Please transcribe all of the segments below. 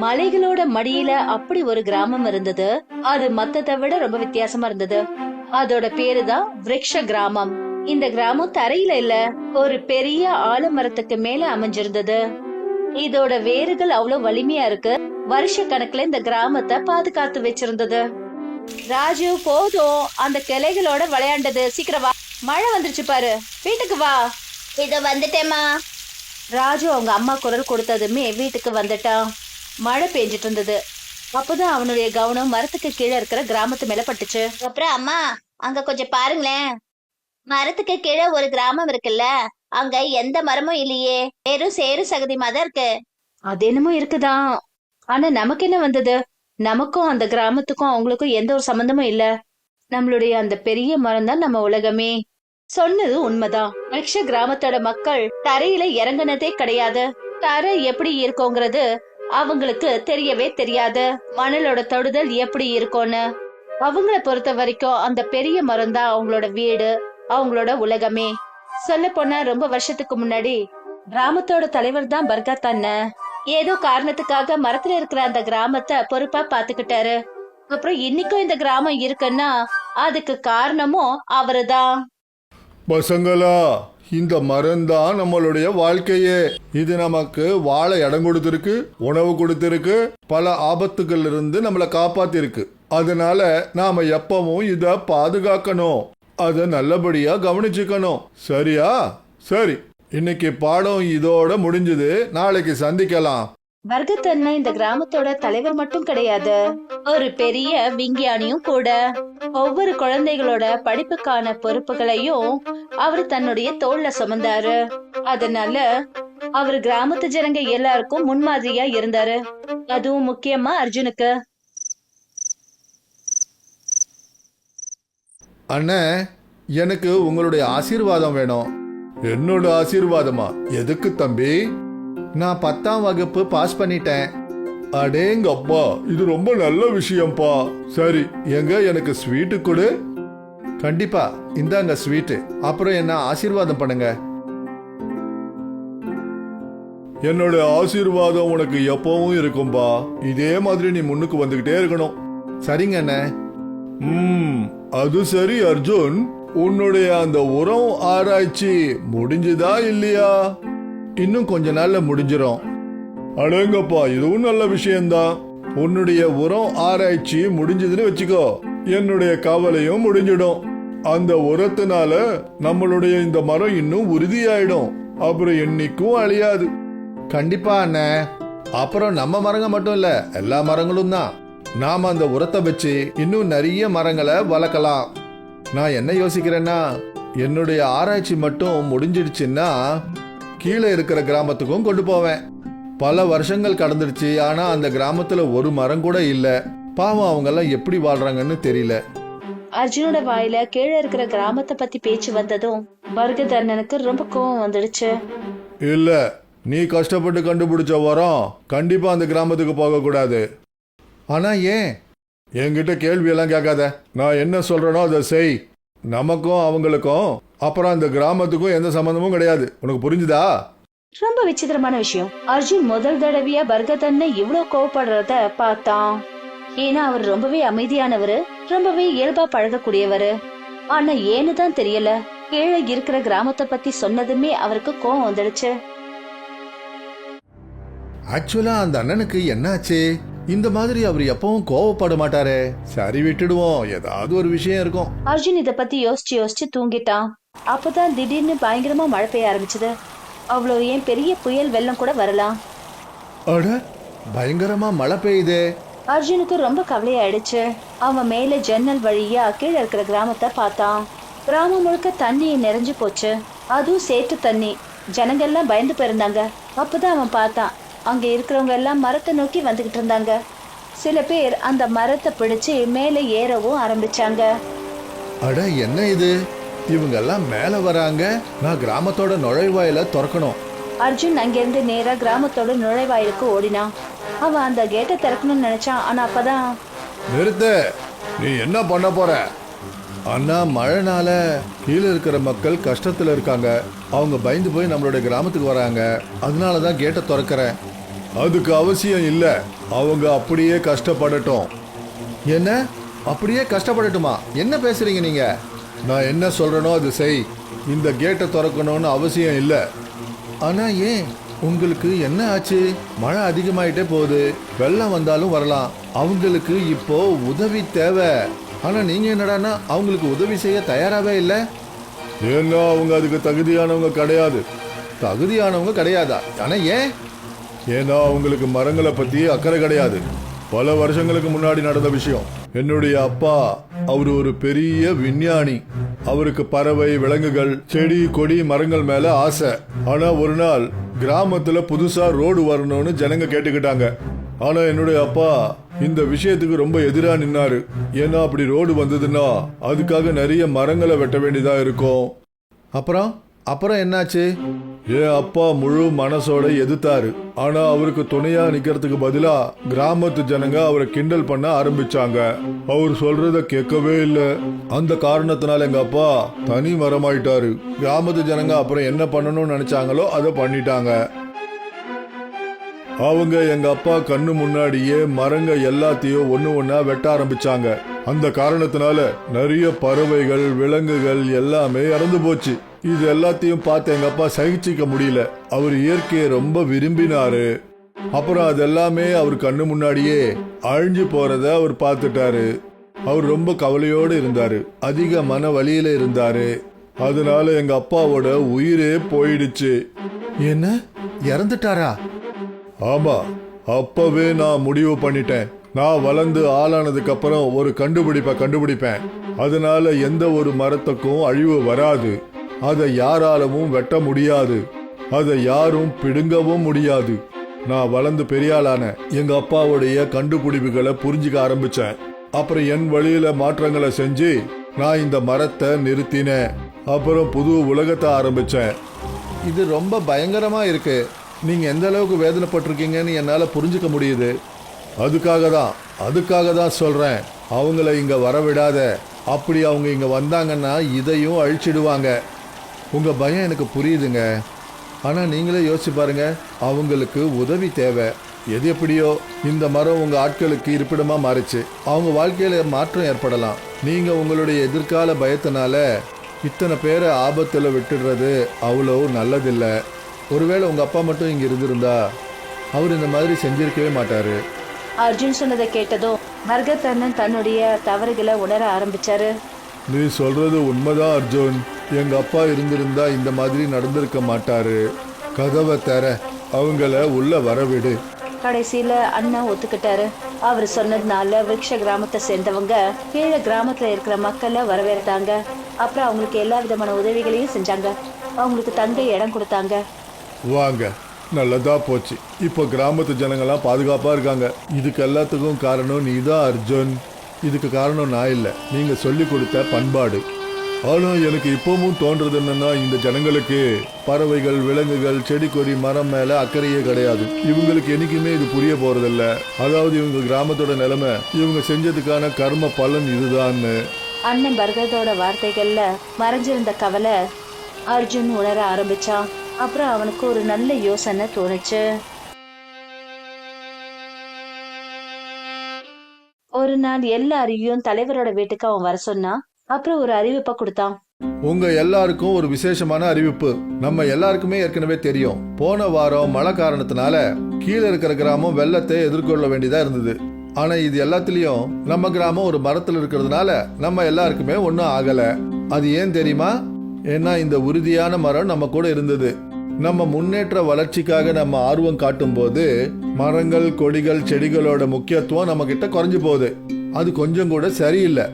மலைகளோட மடியில அப்படி ஒரு கிராமம் இருந்தது. அது மத்ததை விட ரொம்ப வித்தியாசமா இருந்தது. அதோட பேரு தான் விரக்ஷ கிராமம். இந்த கிராமம் தரையில இல்ல ஒரு பெரிய ஆலமரத்துக்கு மேல அமைஞ்சிருந்தது. இதோட வேர்கள் அவ்வளவு வலிமையா இருக்கு. வருஷ கணக்குல இந்த கிராமத்தை பாதுகாத்து வச்சிருந்தது. ராஜு போதும். அந்த கிளைகளோட விளையாண்டது. சீக்கிரம் வா. மழை வந்துருச்சு பாரு. வீட்டுக்கு வா. இதோ வந்துட்டேம்மா. ராஜு அவங்க அம்மா குரல் கொடுத்ததுமே வீட்டுக்கு வந்துட்டான். மழை பெஞ்சிட்டு இருந்தது. அப்பதான் அவனுடைய கவனம் மரத்துக்கு கீழே இருக்கிற கிராமத்து மேல பட்டுச்சு. அப்புறம் அம்மா அங்க கொஞ்சம் பாருங்களேன். மரத்துக்கு கீழே ஒரு கிராமம் இருக்குல்ல அங்க எந்த மரமும் இல்லையே. வெறும் சேரு சகதியுமா தான் இருக்கு. அது என்னமோ இருக்குதான். ஆனா நமக்கு என்ன வந்தது? நமக்கும் அந்த கிராமத்துக்கும் அவங்களுக்கும் எந்த ஒரு சம்பந்தமும் இல்ல. நம்மளுடைய அந்த பெரிய மரம் தான் நம்ம உலகமே. சொன்னது உண்மைதான். ரிக்ஷ கிராமத்தோட மக்கள் தரையில இறங்குனதே கிடையாது. தரை எப்படி இருக்குங்கிறது அவங்களுக்கு தெரியவே தெரியாது. மணலோட தொடுதல் எப்படி இருக்கும்னு. அவங்கள பொறுத்த வரைக்கும் அந்த பெரிய மரம் தான் அவங்களோட வீடு அவங்களோட உலகமே. சொல்ல போனா ரொம்ப வருஷத்துக்கு முன்னாடி கிராமத்தோட தலைவர் தான் பர்கத் அண்ணன் ஏதோ காரணத்துக்காக மரத்துல இருக்கிற அந்த கிராமத்தை பொறுப்பா பாத்துக்கிட்டாரு அப்புறம் இன்னைக்கும் இந்த கிராமம் இருக்குன்னா அதுக்கு காரணமும் அவருதான். பசங்களா இந்த மருந்தான் நம்மளுடைய வாழ்க்கையே. இது நமக்கு வாழ இடம் கொடுத்துருக்கு உணவு கொடுத்துருக்கு பல ஆபத்துகள் இருந்து நம்மளை காப்பாத்திருக்கு. அதனால நாம எப்பவும் இத பாதுகாக்கணும். அதை நல்லபடியா கவனிச்சுக்கணும். சரியா? சரி. இன்னைக்கு பாடம் இதோட முடிஞ்சது. நாளைக்கு சந்திக்கலாம். பர்கத் இந்த கிராமத்தோட தலைவர் மட்டும் கிடையாது. ஒரு பெரிய விஞ்ஞானியும் கூட. ஒவ்வொரு குழந்தைகளோட படிப்புக்கான பொறுப்புகளையும் அவர் தன்னுடைய தோல்ல சுமந்தாரு. அதனால அவர் கிராமத்து ஜனங்க எல்லாருக்கும் முன்மாதிரியா இருந்தாரு. அதுவும் முக்கியமா அர்ஜுனுக்கு. அண்ணே எனக்கு உங்களுடைய ஆசீர்வாதம் வேணும். என்னோட ஆசீர்வாதமா? எதுக்கு தம்பி? நான் பத்தாம் வகுப்பு பாஸ் பண்ணிட்டேன். அடேங்கப்பா இது ரொம்ப நல்ல விஷயம்ப்பா. சரி எங்க எனக்கு ஸ்வீட்டு கொடு. கண்டிப்பா இந்தாங்க ஸ்வீட்டு அப்புறம் என்ன ஆசீர்வாதம் பண்ணுங்க. என்னோட ஆசீர்வாதம் உனக்கு எப்பவும் இருக்கும்பா. இதே மாதிரி நீ முன்னுக்கு வந்துகிட்டே இருக்கணும். சரிங்க அண்ணே. ம் அது சரி அர்ஜுன். உன்னுடைய அந்த உரம் ஆராய்ச்சி முடிஞ்சுதா இல்லையா? இன்னும் கொஞ்ச நாள்ல முடிஞ்சிடும் அடேங்கப்பா இதுவும் நல்ல விஷயம்தான் உன்னுடைய உரம் ஆராய்ச்சி முடிஞ்சதுன்னு வச்சுக்கோ. என்னுடைய கவலையும் முடிஞ்சிடும். அந்த உரத்தினால நம்மளுடைய இந்த மரம் இன்னும் உறுதியாயிடும். அப்புறம் என்னைக்கும் அழியாது. கண்டிப்பா அண்ணே. அப்புறம் நம்ம மரங்க மட்டும் இல்ல எல்லா மரங்களும் தான். நாம அந்த உரத்தை வச்சு இன்னும் நிறைய மரங்களை வளர்க்கலாம். நான் என்ன யோசிக்கிறேன்னா என்னுடைய ஆராய்ச்சி மட்டும் முடிஞ்சிடுச்சுன்னா கீழே இருக்கிற கிராமத்துக்கும் கொண்டு போவேன். பல வருஷங்கள் கடந்துடுச்சு ஆனா அந்த கிராமத்துல ஒரு மரம் கூட இல்ல. பாவம் அவங்க எல்லாம் எப்படி வாழ்றாங்கன்னு தெரியல. அர்ஜுனோட வாயில கீழே இருக்கிற கிராமத்தை பத்தி பேச்சு வந்ததும் பர்கத் அண்ணனுக்கு ரொம்ப கோவம் வந்துடுச்சு. இல்ல நீ கஷ்டப்பட்டு கண்டுபிடிச்ச உரம் கண்டிப்பா அந்த கிராமத்துக்கு போக கூடாது. ஆனா ஏன்? என்கிட்ட கேள்வி எல்லாம் கேட்காத. நான் என்ன சொல்றேனோ அதை செய். நமக்கும் அவங்களுக்கும் அப்புறம் அந்த கிராமத்துக்கும் எந்த சம்பந்தமும் கிடையாது. உனக்கு புரிஞ்சுதா? ரொம்ப விசித்திரமான விஷயம். அர்ஜுன் முதல் தடவையா பர்கத் அண்ணன் இவ்வளவு கோவப்படுறத பார்த்தான். ஏன்னா அவர் ரொம்பவே அமைதியானவரு ரொம்பவே இயல்பா பழகக்கூடியவரு. ஆனா ஏன்னு தான் தெரியல. கீழே இருக்கிற கிராமத்தை பத்தி சொன்னதுமே அவருக்கு கோவம் வந்துடுச்சு. ஆக்சுவலா அந்த அண்ணனுக்கு என்னாச்சு? இந்த மாதிரி அவர் எப்பவும் கோவப்பட மாட்டாரே. சரி விட்டுடுவோம். ஏதாவது ஒரு விஷயம் இருக்கும். அர்ஜுன் இத பத்தி யோசிச்சு யோசிச்சு தூங்கிட்டான். அப்பதான் திடீர்னு பயங்கரமா மழை பெய்ய ஆரம்பிச்சது. அவ்வளவு ஏன் பெரிய புயல் வெள்ளம் கூட வரலாம். அட பயங்கரமா மழை பெய்யுதே. அர்ஜுனுக்கு ரொம்ப கவலையாயிடுச்சு. அவன் மேல ஜன்னல் வழியா கீழே இருக்கிற கிராமத்தை பார்த்தான். கிராமம் முழுக்க தண்ணி நிறைஞ்சு போச்சு. அதுவும் சேட்டு தண்ணி. ஜனங்கள்லாம் பயந்து போயிருந்தாங்க. அப்பதான் அவன் பார்த்தான். அங்க இருக்கிறவங்க எல்லாம் மரத்தை நோக்கி வந்துகிட்டு இருந்தாங்க. சில பேர் அந்த மரத்தை பிடிச்சு மேலே ஏறவும் ஆரம்பிச்சாங்க. அட என்ன இது? இவங்க எல்லாம் மேல வராங்க. நான் கிராமத்தோட நுழைவாயில திறக்கணும். அர்ஜுன் அங்கிருந்து நேரா கிராமத்தோட நுழைவாயிலுக்கு ஓடினான். அவன் அந்த கேட்டை திறக்கணும்னு நினைச்சான். ஆனா அப்பதான் நிறுத்து. நீ என்ன பண்ண போற? அண்ணா மழைனால கீழே இருக்கிற மக்கள் கஷ்டத்துல இருக்காங்க. அவங்க பயந்து போய் நம்மளுடைய கிராமத்துக்கு வராங்க. அதனால தான் கேட்டை திறக்கிறேன். அதுக்கு அவசியம் இல்லை. அவங்க அப்படியே கஷ்டப்படட்டும். என்ன? அப்படியே கஷ்டப்படட்டுமா? என்ன பேசுறீங்க நீங்க? நான் என்ன சொல்றேனோ அது செய். இந்த கேட்டை திறக்கணும்னு அவசியம் இல்லை. ஆனா ஏன்? உங்களுக்கு என்ன ஆச்சு? மழை அதிகமாயிட்டே போகுது. வெள்ளம் வந்தாலும் வரலாம். அவங்களுக்கு இப்போ உதவி தேவை. ஆனால் நீங்கள் என்னடான்னா அவங்களுக்கு உதவி செய்ய தயாராகவே இல்லை? ஏங்க அவங்க அதுக்கு தகுதியானவங்க கிடையாது. தகுதியானவங்க கிடையாதா? ஆனால் ஏன்? ஏன்னா அவங்களுக்கு மரங்களை பற்றி அக்கறை கிடையாது. பல வருஷங்களுக்கு முன்னாடி நடந்த விஷயம். என்னுடைய அப்பா அவர் ஒரு பெரிய விஞ்ஞானி. அவருக்கு பறவை விலங்குகள் செடி கொடி மரங்கள் மேல ஆசை. ஆனா ஒரு நாள் கிராமத்துல புதுசா ரோடு வரணும்னு ஜனங்க கேட்டுக்கிட்டாங்க. ஆனா என்னுடைய அப்பா இந்த விஷயத்துக்கு ரொம்ப எதிரா நின்னாரு. ஏன்னா அப்படி ரோடு வந்ததுன்னா அதுக்காக நிறைய மரங்களை வெட்ட வேண்டியதா இருக்கும். அப்புறம்? அப்புறம் என்னாச்சு? என் அப்பா முழு மனசோட எதிர்த்தாரு. ஆனா அவருக்கு துணையா நிக்கிறதுக்கு பதிலா கிராமத்து ஜனங்க அவரை கிண்டல் பண்ண ஆரம்பிச்சாங்க. அவர் சொல்றத கேட்கவே இல்லை. அந்த காரணத்தினால எங்க அப்பா தனி மரமாயிட்டாரு. கிராமத்து ஜனங்க அப்புறம் என்ன பண்ணணும்னு நினைச்சாங்களோ அதை பண்ணிட்டாங்க. அவங்க எங்க அப்பா கண்ணு முன்னாடியே மரங்க எல்லாத்தையும் ஒன்று ஒன்றா வெட்ட ஆரம்பிச்சாங்க. அந்த காரணத்தினால நிறைய பறவைகள் விலங்குகள் எல்லாமே இறந்து போச்சு. இது எல்லாத்தையும் பார்த்து எங்க அப்பா சகிச்சிக்க முடியல. அவர் இயற்கையை ரொம்ப விரும்பினாரு. அப்புறம் அது எல்லாமே அவர் கண்ணு முன்னாடியே அழிஞ்சு போறத அவர் பார்த்துட்டாரு. அவர் ரொம்ப கவலையோடு இருந்தாரு. அதிக மன வழியில இருந்தாரு. அதனால எங்க அப்பாவோட உயிரே போயிடுச்சு. என்ன? இறந்துட்டாரா? ஆமா அப்பவே நான் முடிவு பண்ணிட்டேன். நான் வளர்ந்து ஆளானதுக்கு அப்புறம் ஒரு கண்டுபிடிப்பை கண்டுபிடிப்பேன். அதனால எந்த ஒரு மரத்துக்கும் அழிவு வராது. அதை யாராலவும் வெட்ட முடியாது. அதை யாரும் பிடுங்கவும் முடியாது. நான் வளர்ந்து பெரியாளான எங்க அப்பாவுடைய கண்டுபிடிப்புகளை புரிஞ்சுக்க ஆரம்பிச்சேன். அப்புறம் என் வழியில மாற்றங்களை செஞ்சு நான் இந்த மரத்தை நிறுத்தினேன். அப்புறம் புது உலகத்தை ஆரம்பிச்சேன். இது ரொம்ப பயங்கரமா இருக்கு. நீங்கள் எந்த அளவுக்கு வேதனைப்பட்டிருக்கீங்கன்னு என்னால் புரிஞ்சுக்க முடியுது. அதுக்காக தான் அதுக்காக தான் சொல்கிறேன் அவங்கள இங்கே வரவிடாத. அப்படி அவங்க இங்கே வந்தாங்கன்னா இதையும் அழிச்சிடுவாங்க. உங்கள் பயம் எனக்கு புரியுதுங்க. ஆனால் நீங்களே யோசிச்சு பாருங்கள் அவங்களுக்கு உதவி தேவை. எது எப்படியோ இந்த மரம் உங்கள் ஆட்களுக்கு இருப்பிடமாக மாறிச்சு. அவங்க வாழ்க்கையில் மாற்றம் ஏற்படலாம். நீங்கள் உங்களுடைய எதிர்கால பயத்தினால இத்தனை பேரை ஆபத்தில் விட்டுடுறது அவ்வளோ நல்லதில்லை. ஒருவேளை உங்க அப்பா மட்டும் இங்க இருந்திருந்தா அவர் இந்த மாதிரி செஞ்சிருக்கவே மாட்டாரு. அர்ஜுன் சொன்னதை கேட்டதும் பர்கத் அண்ணன் தன்னுடைய தவறுகளை உணர ஆரம்பிச்சாரு. நீ சொல்றது உண்மைதான் அர்ஜுன். எங்க அப்பா இருந்திருந்தா இந்த மாதிரி நடந்திருக்க மாட்டாரு. கதவை தர அவங்கள உள்ள வரவிடு. கடைசியில அண்ணா ஒத்துக்கிட்டாரு. அவர் சொன்னதுனால விருக்ஷ கிராமத்தை சேர்ந்தவங்க கீழே கிராமத்துல இருக்கிற மக்களை வரவேற்றாங்க. அப்புறம் அவங்களுக்கு எல்லா விதமான உதவிகளையும் செஞ்சாங்க. அவங்களுக்கு தங்க இடம் கொடுத்தாங்க. வாங்க நல்லதா போச்சு. இப்போ கிராமத்து ஜனங்கள்லாம் பாதுகாப்பா இருக்காங்க. இதுக்கு எல்லாத்துக்கும் காரணம் நீ தான் அர்ஜுன். இதுக்கு காரணம் நான் இல்லை. நீங்க சொல்லி கொடுத்த பண்பாடு. ஆனா எனக்கு இப்பவும் தோன்றது என்னன்னா இந்த ஜனங்களுக்கு பறவைகள் விலங்குகள் செடி கொடி மரம் மேல அக்கறையே கிடையாது. இவங்களுக்கு என்னைக்குமே இது புரிய போறதில்ல. அதாவது இவங்க கிராமத்தோட நிலைமை இவங்க செஞ்சதுக்கான கர்ம பலன் இதுதான்னு. அண்ணன் பர்கதோட வார்த்தைகள்ல மறைஞ்சிருந்த கவலை அர்ஜுன் உணர ஆரம்பிச்சான். அப்புறம் அவனுக்கு ஒரு நல்ல யோசனை தோணுச்சு. ஒரு நாள் எல்லாரையும் தலைவரோட வீட்டுக்கு அவன் வர சொன்னான் அப்புறம் ஒரு அறிவிப்பை கொடுத்தான். உங்க எல்லாருக்கும் ஒரு விசேஷமான அறிவிப்பு. நம்ம எல்லாருக்குமே ஏற்கனவே தெரியும். போன வாரம் மழை காரணத்தினால கீழே இருக்கிற கிராமம் வெள்ளத்தை எதிர்கொள்ள வேண்டியதா இருந்தது. ஆனா இது எல்லாத்துலயும் நம்ம கிராமம் ஒரு மரத்துல இருக்கிறதுனால நம்ம எல்லாருக்குமே ஒன்றும் ஆகல. அது ஏன் தெரியுமா? ஏன்னா இந்த உறுதியான மரம் நம்ம கூட இருந்தது. நம்ம முன்னேற்ற வளர்ச்சிக்காக நம்ம ஆர்வம் காட்டும் போது மரங்கள் கொடிகள் செடிகளோட முக்கியத்துவம் நம்ம கிட்ட குறைஞ்சு போகுது. அது கொஞ்சம் கூட சரியில்லை.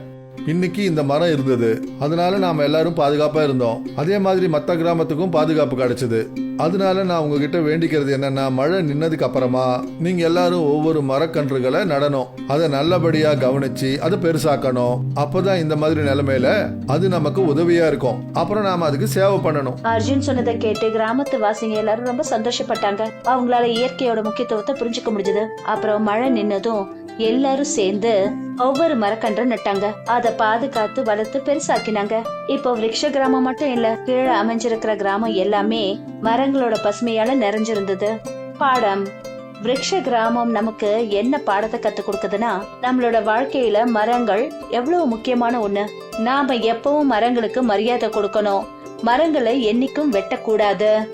இன்னைக்கு இந்த மரம் இருந்தது. அதனால நாம எல்லாரும் பாதுகாப்பா இருந்தோம். அதே மாதிரி மற்ற கிராமத்துக்கும் பாதுகாப்பு கிடைச்சது. அதனால நான் உங்ககிட்ட வேண்டிக்கிறது என்னன்னா மழை நின்னதுக்கு அப்புறமா நீங்க எல்லாரும் ஒவ்வொரு மரக்கன்றுகளை நடணும். அதை நல்லபடியா கவனிச்சு அதை பெருசாக்கணும். அப்பதான் இந்த மாதிரி நிலைமையில அது நமக்கு உதவியா இருக்கும். அப்புறம் நாம அதுக்கு சேவை பண்ணணும். அர்ஜுன் சொன்னதை கேட்டு கிராமத்து வாசிங்க எல்லாரும் ரொம்ப சந்தோஷப்பட்டாங்க. அவங்களால இயற்கையோட முக்கியத்துவத்தை புரிஞ்சுக்க முடிஞ்சது. அப்புறம் மழை நின்னதும் எல்லாரும் சேர்ந்து ஒவ்வொரு மரக்கன்றும் நட்டாங்க. அதை பாதுகாத்து வளர்த்து பெருசாக்கினாங்க. இப்போ விரக்ஷ கிராமம் மட்டும் இல்ல கீழே அமைஞ்சிருக்கிற கிராமம் எல்லாமே மரங்களோட பசுமையால நிறைஞ்சிருந்தது. பாடம். விரக்ஷ கிராமம் நமக்கு என்ன பாடத்தை கத்து கொடுக்குதுன்னா நம்மளோட வாழ்க்கையில மரங்கள் எவ்வளவு முக்கியமான ஒண்ணு. நாம எப்பவும் மரங்களுக்கு மரியாதை கொடுக்கணும். மரங்களை என்னைக்கும் வெட்டக்கூடாது.